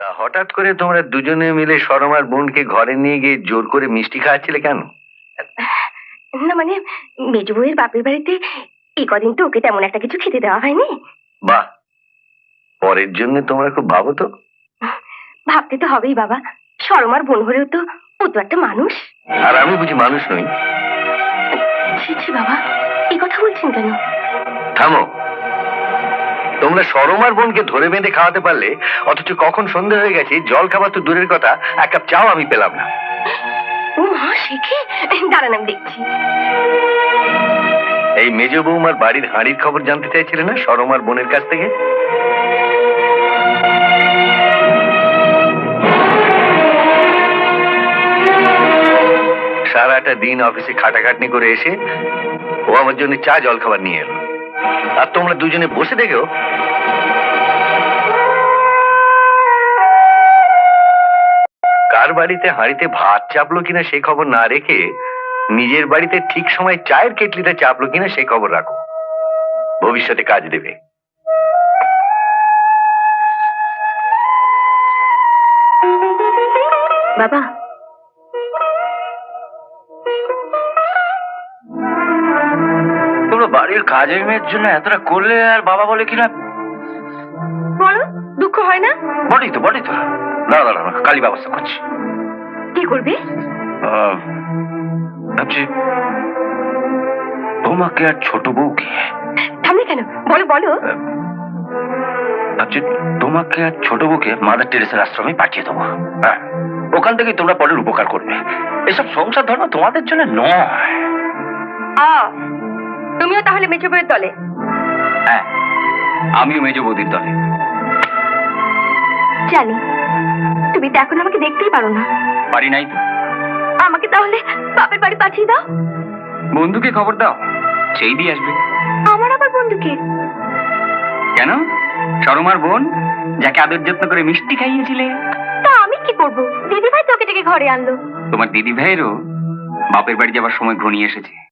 তা হঠাৎ করে তোমরা দুজনে মিলে সরমার বোনকে ঘরে নিয়ে গিয়ে জোর করে মিষ্টি খাওয়াচ্ছিলে কেন? না মানে মেজু বউয়ের বাপের বাড়িতে এই কদিন তো ওকে তেমন একটা কিছু খেতে দেওয়া হয়নি। বাহ পরের জন্য তোমরা খুব ভাবো তো। ভাবতে তো হবেই বাবা সরমার বোন হলেও তো ও তো একটা মানুষ। আর আমি বুঝি মানুষ নই। ছি ছি বাবা এই কথা বলছেন কেন? থামো তোমরা সরমার বোনকে ধরে বেঁধে খাওয়াতে পারলে অথচ কখন সন্ধে হয়ে গেছে জল খাবার তো দূরের কথা এক কাপ চাও আমি পেলাম না। ও মা শেখে দাঁড়ান আমি দেখছি। এই মেজ বৌমার বাড়ির হাঁড়ির খবর জানতে চাইছিলে না সরমার বোনের কাছ থেকে? সারাটা দিন অফিসে খাটাখাটনি করে এসে ও আমার জন্য চা জল খাবার নিয়ে এলো। আর তোমরা দুজনে বসে দেখো। কার বাড়িতে হাঁড়িতে ভাত চাপলো কিনা সেই খবর না রেখে নিজের বাড়িতে ঠিক সময় চায়ের কেটলিটা চাপলো কিনা সেই খবর রাখো। ভবিষ্যতে কাজ দেবে। বাবা বাড়ির কাজের মেয়ের জন্য এতটা করলে আর বাবা বলে কিনা বলো দুঃখ হয় না? বটেই তো বটেই তো। দাঁড়া দাঁড়া দাঁড়া, কালী ব্যবস্থা করছি। কি করবে? ভাবছি বৌমাকে আর ছোট বউকে থামলে কেন? বলো বলো। ভাবছি তোমাকে আর ছোট বউকে মাদার টেরেসের আশ্রমে পাঠিয়ে দেবো। হ্যাঁ ওখান থেকে তোমরা পরের উপকার করবে। এসব সংসার ধর্ম তোমাদের জন্য নয়। তুমিও তাহলে মেজো বউয়ের দলে? হ্যাঁ আমিও মেজ বৌদির দলে। জানি তুমি তো এখন আমাকে দেখতেই পারো না। বাড়ি নাই তো। আমাকে তাহলে বাপের বাড়ি পাঠিয়ে দাও। বন্ধুকে খবর দাও সেই দিয়ে আসবে। আমার আবার বন্ধুকে? কেন? সরমার বোন যাকে আদর যত্ন করে মিষ্টি খাইয়েছিলে। তা আমি কি করব? দিদি ভাই তোকে ডেকে ঘরে আনলো। তোমার দিদি ভাইয়েরও বাপের বাড়ি যাবার সময় ঘনিয়ে এসেছে।